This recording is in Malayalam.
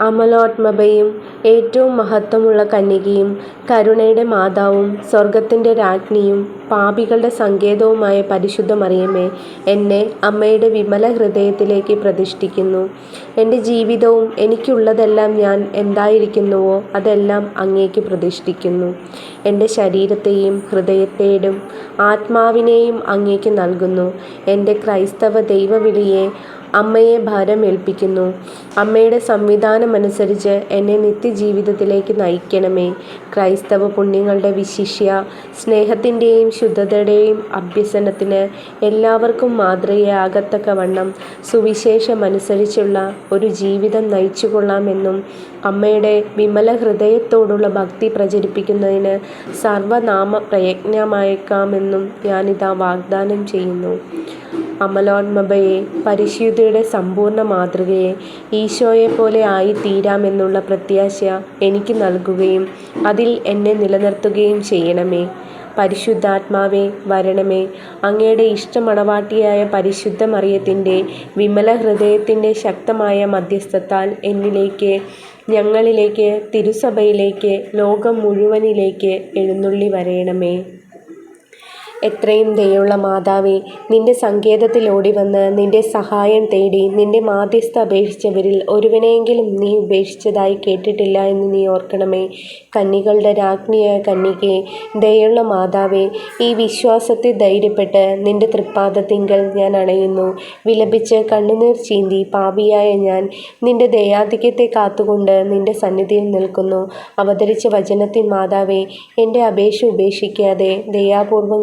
അമലോത്ഭവയും ഏറ്റവും മഹത്വമുള്ള കന്യകയും കരുണയുടെ മാതാവും സ്വർഗത്തിന്റെ രാജ്ഞിയും പാപികളുടെ സങ്കേതവുമായ പരിശുദ്ധ മറിയമേ, എന്നെ അമ്മയുടെ വിമല ഹൃദയത്തിലേക്ക് പ്രതിഷ്ഠിക്കുന്നു. എന്റെ ജീവിതവും എനിക്കുള്ളതെല്ലാം ഞാൻ എന്തായിരിക്കുന്നുവോ അതെല്ലാം അങ്ങേക്ക് പ്രതിഷ്ഠിക്കുന്നു. എന്റെ ശരീരത്തെയും ഹൃദയത്തെയും ആത്മാവിനെയും അങ്ങേക്ക് നൽകുന്നു. എന്റെ ക്രൈസ്തവ ദൈവവിളിയെ അമ്മയെ ഭാരമേൽപ്പിക്കുന്നു അമ്മയുടെ സംവിധാനമനുസരിച്ച് എന്നെ നിത്യജീവിതത്തിലേക്ക് നയിക്കണമേ. ക്രൈസ്തവ പുണ്യങ്ങളുടെ വിശിഷ്യ സ്നേഹത്തിന്റെയും ശുദ്ധതയുടെയും അഭ്യസനത്തിന് എല്ലാവർക്കും മാതൃകയാകത്തക്കവണ്ണം സുവിശേഷമനുസരിച്ചുള്ള ഒരു ജീവിതം നയിച്ചുകൊള്ളാമെന്നും അമ്മയുടെ വിമല ഹൃദയത്തോടുള്ള ഭക്തി പ്രചരിപ്പിക്കുന്നതിന് സർവനാമ പ്രയജ്ഞമായേക്കാമെന്നും ഞാനിതാ വാഗ്ദാനം ചെയ്യുന്നു. അമലോന്മബയെ പരിശുദ്ധിയുടെ സമ്പൂർണ മാതൃകയെ, ഈശോയെപ്പോലെ ആയിത്തീരാമെന്നുള്ള പ്രത്യാശ എനിക്ക് നൽകുകയും അതിൽ എന്നെ നിലനിർത്തുകയും ചെയ്യണമേ. പരിശുദ്ധാത്മാവേ, വരണമേ. അങ്ങയുടെ ഇഷ്ടമണവാട്ടിയായ പരിശുദ്ധ മറിയത്തിന്റെ വിമല ഹൃദയത്തിന്റെ ശക്തമായ മധ്യസ്ഥത്താൽ എന്നിലേക്ക്, ഞങ്ങളിലേക്ക്, തിരുസഭയിലേക്ക്, ലോകം മുഴുവനിലേക്ക് എഴുന്നള്ളിവരേണമേ. എത്രയും ദയുള്ള മാതാവേ, നിന്റെ സങ്കേതത്തിൽ ഓടിവന്ന് നിന്റെ സഹായം തേടി നിന്റെ മാധ്യസ്ഥ അപേക്ഷിച്ചവരിൽ ഒരുവനെയെങ്കിലും നീ ഉപേക്ഷിച്ചതായി കേട്ടിട്ടില്ല എന്ന് നീ ഓർക്കണമേ. കന്നികളുടെ രാജ്ഞിയായ കന്നികെ ദയുള്ള മാതാവേ, ഈ വിശ്വാസത്തെ ധൈര്യപ്പെട്ട് നിന്റെ തൃപ്പാദത്തിങ്കൽ ഞാൻ അണയുന്നു. വിലപിച്ച് കണ്ണുനീർ ചീന്തി പാപിയായ ഞാൻ നിന്റെ ദയാധിക്യത്തെ കാത്തുകൊണ്ട് നിന്റെ സന്നിധിയിൽ നിൽക്കുന്നു. അവതരിച്ച വചനത്തിൻ മാതാവേ, എന്റെ അപേക്ഷ ഉപേക്ഷിക്കാതെ ദയാപൂർവം